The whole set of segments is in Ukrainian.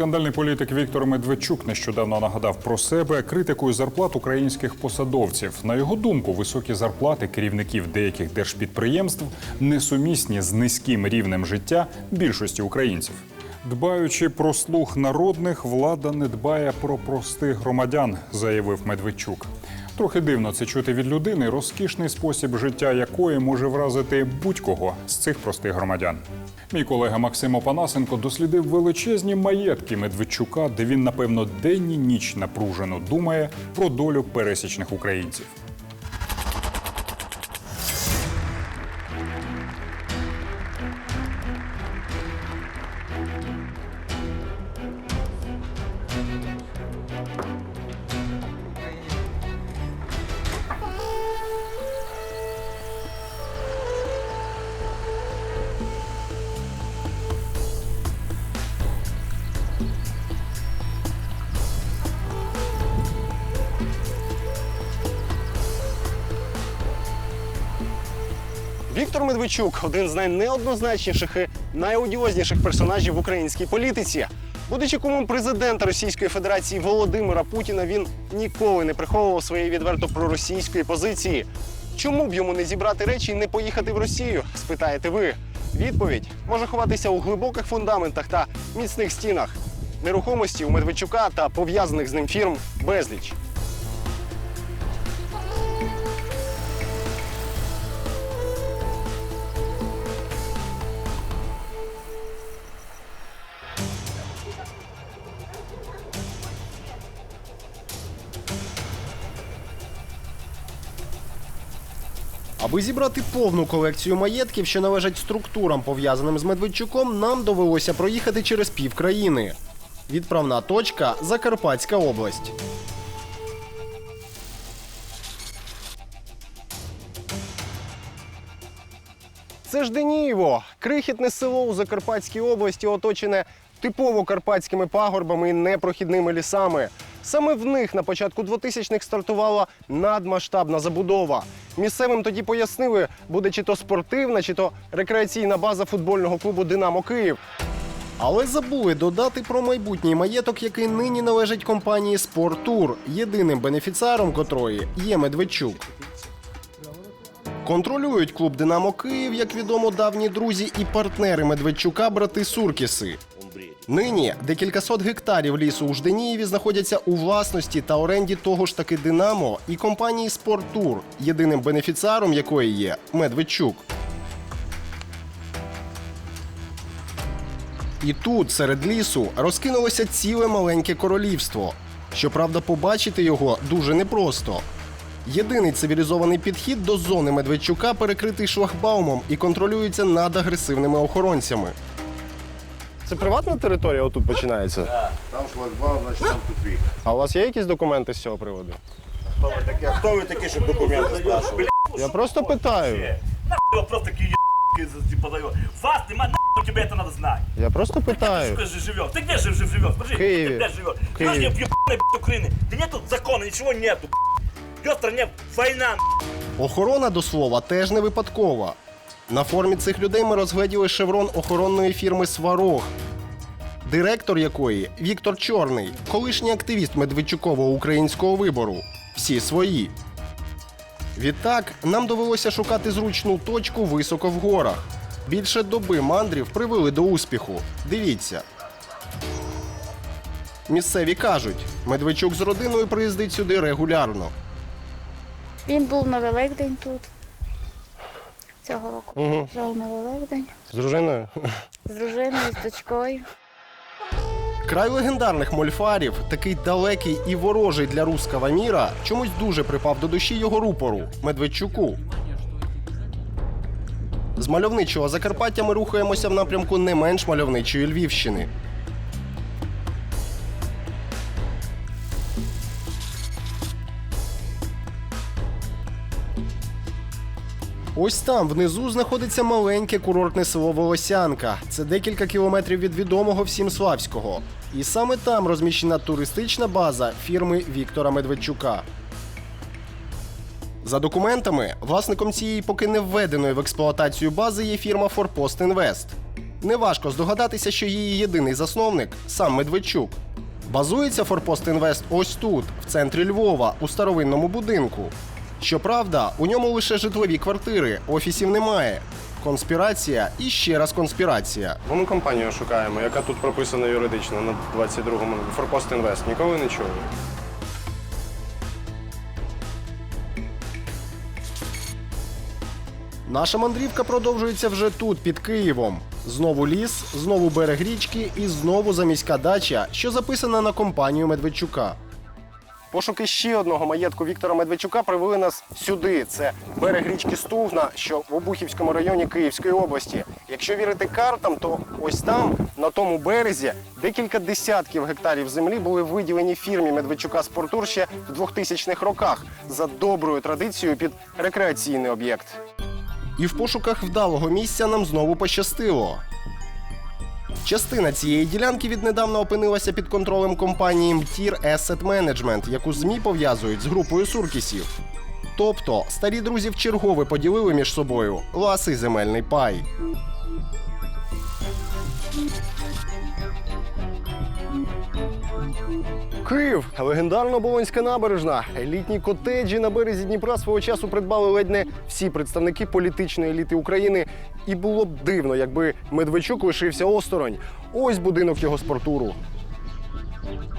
Скандальний політик Віктор Медведчук нещодавно нагадав про себе критикою зарплат українських посадовців. На його думку, високі зарплати керівників деяких держпідприємств несумісні з низьким рівнем життя більшості українців. Дбаючи про слух народних, влада не дбає про простих громадян, заявив Медведчук. Трохи дивно це чути від людини, розкішний спосіб життя якої може вразити будь-кого з цих простих громадян. Мій колега Максим Опанасенко дослідив величезні маєтки Медведчука, де він, напевно, день і ніч напружено думає про долю пересічних українців. Віктор Медведчук один з найнеоднозначніших і найодіозніших персонажів в українській політиці. Будучи кумом президента Російської Федерації Володимира Путіна, він ніколи не приховував своєї відверто проросійської позиції. Чому б йому не зібрати речі і не поїхати в Росію? Спитаєте ви. Відповідь може ховатися у глибоких фундаментах та міцних стінах. Нерухомості у Медведчука та пов'язаних з ним фірм безліч. Аби зібрати повну колекцію маєтків, що належать структурам, пов'язаним з Медведчуком, нам довелося проїхати через пів країни. Відправна точка Закарпатська область. Це ж Денієво, крихітне село у Закарпатській області, оточене типово карпатськими пагорбами і непрохідними лісами. Саме в них на початку 2000-х стартувала надмасштабна забудова. Місцевим тоді пояснили, буде чи то спортивна, чи то рекреаційна база футбольного клубу Динамо Київ. Але забули додати про майбутній маєток, який нині належить компанії «Спорттур», єдиним бенефіціаром котрої є Медведчук. Контролюють клуб Динамо Київ, як відомо, давні друзі і партнери Медведчука, брати Суркіси. Нині декількасот гектарів лісу у Жденієві знаходяться у власності та оренді того ж таки Динамо і компанії «Спорттур», єдиним бенефіціаром якої є Медведчук. І тут, серед лісу, розкинулося ціле маленьке королівство. Щоправда, побачити його дуже непросто. Єдиний цивілізований підхід до зони Медведчука перекритий шлагбаумом і контролюється над агресивними охоронцями. Це приватна територія отут починається. Там шлагбаум, значить там тупик. А у вас є якісь документи з цього приводу? Хто ви такі? А хто ви такі, щоб документи спрашивали? Я просто питаю. Нахуй вопрос такие ебаные типа дает. Вас нема, нахуй тебе это надо знать. Я просто питаю. Ты же живешь. Ты где жив, жив, живешь? Скажи, Киеве. ты где живешь? В Ты Киеве. в ебаной блядь, Украины. Да нету закона, ничего нету. Идет в стране война. Охорона, до слова, теж не випадкова. На формі цих людей ми розгледіли шеврон охоронної фірми Сварог, директор якої Віктор Чорний, колишній активіст Медведчукового українського вибору. Всі свої. Відтак нам довелося шукати зручну точку високо в горах. Більше доби мандрів привели до успіху. Дивіться. Місцеві кажуть, Медведчук з родиною приїздить сюди регулярно. Він був на Великдень тут. Цього року Угу. жив на Великдень З дружиною? з дружиною, з дочкою. Край легендарних мольфарів, такий далекий і ворожий для руского міра, чомусь дуже припав до душі його рупору Медведчуку. З мальовничого Закарпаття ми рухаємося в напрямку не менш мальовничої Львівщини. Ось там внизу знаходиться маленьке курортне село Волосянка. Це декілька кілометрів від відомого всім Славського. І саме там розміщена туристична база фірми Віктора Медведчука. За документами, власником цієї поки не введеної в експлуатацію бази є фірма Форпост Інвест. Неважко здогадатися, що її єдиний засновник сам Медведчук. Базується Форпост Інвест ось тут, в центрі Львова, у старовинному будинку. Щоправда, у ньому лише житлові квартири, офісів немає. Конспірація і ще раз конспірація. Ми компанію шукаємо, яка тут прописана юридично на 22-му Форпост Інвест. Ніколи не чули. Наша мандрівка продовжується вже тут, під Києвом. Знову ліс, знову берег річки і знову заміська дача, що записана на компанію Медведчука. Пошуки ще одного маєтку Віктора Медведчука привели нас сюди. Це берег річки Стугна, що в Обухівському районі Київської області. Якщо вірити картам, то ось там, на тому березі, декілька десятків гектарів землі були виділені фірмі Медведчука Спортур ще в 2000-х роках за доброю традицією під рекреаційний об'єкт. І в пошуках вдалого місця нам знову пощастило. Частина цієї ділянки віднедавна опинилася під контролем компанії МТІР Asset Management, яку ЗМІ пов'язують з групою суркісів. Тобто старі друзі в чергове поділили між собою ласий земельний пай. Київ, легендарна Болонська набережна. Елітні котеджі на березі Дніпра свого часу придбали ледь не всі представники політичної еліти України. І було б дивно, якби Медведчук лишився осторонь. Ось будинок його спортуру.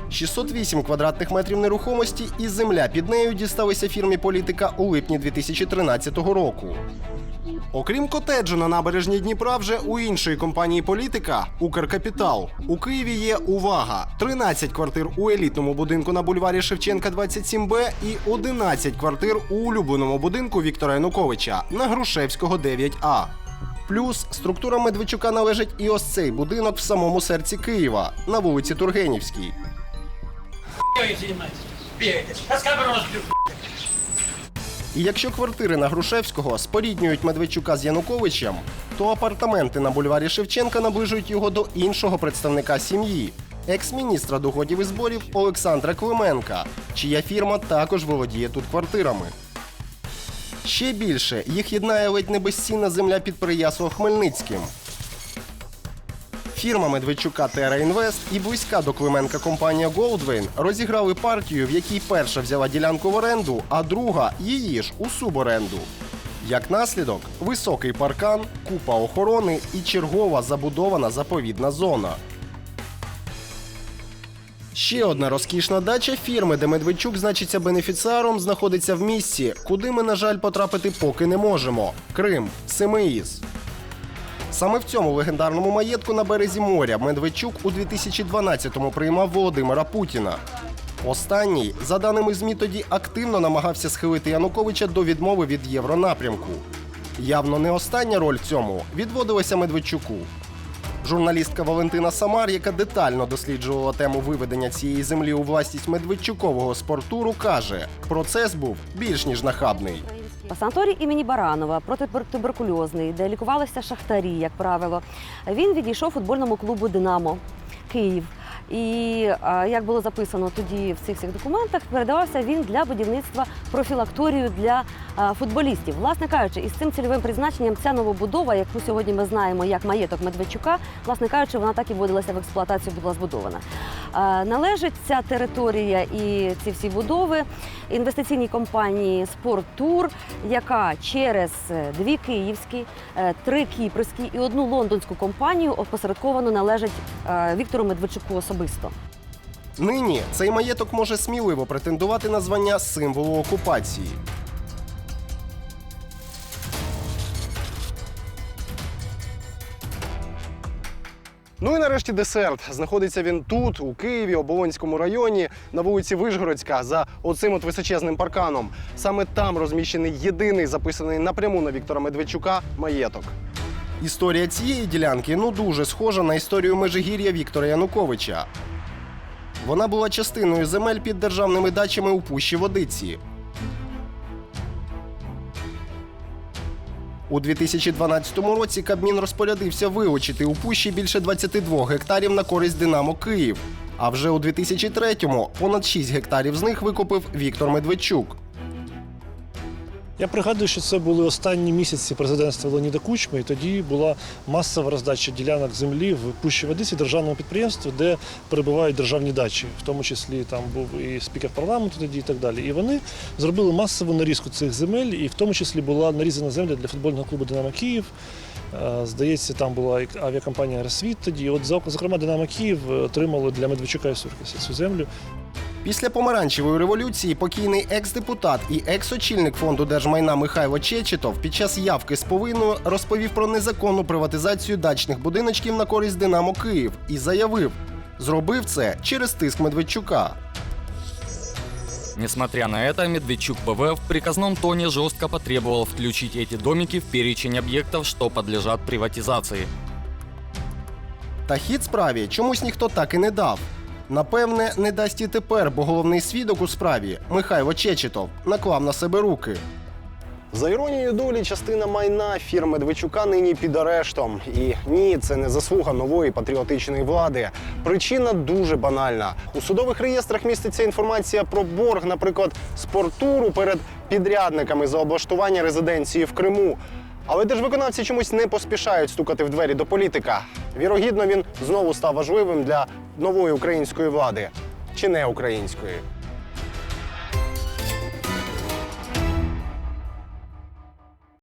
608 квадратних метрів нерухомості і земля під нею дісталися фірмі політика у липні 2013 року. Окрім котеджу на набережні Дніпра, вже у іншої компанії політика Укркапітал. У Києві є увага: 13 квартир у елітному будинку на бульварі Шевченка 27Б і 11 квартир у улюбленому будинку Віктора Януковича на Грушевського 9А. Плюс структура Медведчука належить і ось цей будинок в самому серці Києва на вулиці Тургенівській. І якщо квартири на Грушевського споріднюють Медведчука з Януковичем, то апартаменти на бульварі Шевченка наближують його до іншого представника сім'ї екс-міністра доходів і зборів Олександра Клименка, чия фірма також володіє тут квартирами. Ще більше їх єднає ледь не безцінна земля під Хмельницьким. Фірма Медведчука Терра Інвест і близька до Клименка компанія Goldwyn розіграли партію, в якій перша взяла ділянку в оренду, а друга її ж у суборенду. Як наслідок, високий паркан, купа охорони і чергова забудована заповідна зона. Ще одна розкішна дача фірми, де Медведчук значиться бенефіціаром, знаходиться в місці, куди ми, на жаль, потрапити поки не можемо. Крим, Семиїз. Саме в цьому легендарному маєтку на березі моря Медведчук у 2012-му приймав Володимира Путіна. Останній, за даними ЗМІ, тоді активно намагався схилити Януковича до відмови від євронапрямку. Явно не остання роль в цьому відводилася Медведчуку. Журналістка Валентина Самар, яка детально досліджувала тему виведення цієї землі у власність Медведчукового спортуру, каже: процес був більш ніж нахабний. Санаторій імені Баранова протитуберкульозний, де лікувалися шахтарі, як правило. Він відійшов футбольному клубу Динамо Київ. І як було записано тоді в цих всіх документах, передавався він для будівництва профілакторію для футболістів. Власне кажучи, із цим цільовим призначенням ця новобудова, яку сьогодні ми знаємо як маєток Медведчука, власне кажучи, вона так і вводилася в експлуатацію, була збудована. Належить ця територія і ці всі будови інвестиційній компанії «Спорттур», яка через е, дві київські, е, три кіпрські і одну лондонську компанію опосередковано належить е, Віктору Медведчуку особисто. Нині цей маєток може сміливо претендувати на звання символу окупації. Ну і нарешті десерт. Знаходиться він тут, у Києві, Оболонському районі, на вулиці Вишгородська, за оцим от височезним парканом. Саме там розміщений єдиний записаний напряму на Віктора Медведчука маєток. Історія цієї ділянки ну дуже схожа на історію Межигір'я Віктора Януковича. Вона була частиною земель під державними дачами у Пущі Водиці. У 2012 році Кабмін розпорядився вилучити у Пущі більше 22 гектарів на користь Динамо Київ. А вже у 2003-му понад 6 гектарів з них викупив Віктор Медведчук. Я пригадую, що це були останні місяці президентства Леоніда Кучми, і тоді була масова роздача ділянок землі в Пущі Водиці державному підприємству, де перебувають державні дачі, в тому числі там був і спікер парламенту тоді, і так далі. І вони зробили масову нарізку цих земель, і в тому числі була нарізана земля для футбольного клубу Динамо Київ. Е, Здається, там була авіакомпанія Росвіт тоді. От зок- зокрема, Динамо Київ отримали для Медведчука і Суркіса цю землю. Після помаранчевої революції покійний екс-депутат і екс-очільник фонду держмайна Михайло Чечетов під час явки з повинною розповів про незаконну приватизацію дачних будиночків на користь Динамо Київ і заявив, зробив це через тиск Медведчука. Несмотря на это, Медведчук БВ в приказном тоне жестко потребовал включить эти домики в перечень объектов, что подлежат приватизации. Та хід справі чомусь ніхто так і не дав. Напевне, не дасть і тепер, бо головний свідок у справі Михайло Чечетов наклав на себе руки. За іронією долі, частина майна фірм Медведчука нині під арештом. І ні, це не заслуга нової патріотичної влади. Причина дуже банальна. У судових реєстрах міститься інформація про борг, наприклад, спортуру перед підрядниками за облаштування резиденції в Криму. Але держвиконавці чомусь не поспішають стукати в двері до політика. Вірогідно, він знову став важливим для нової української влади чи не української.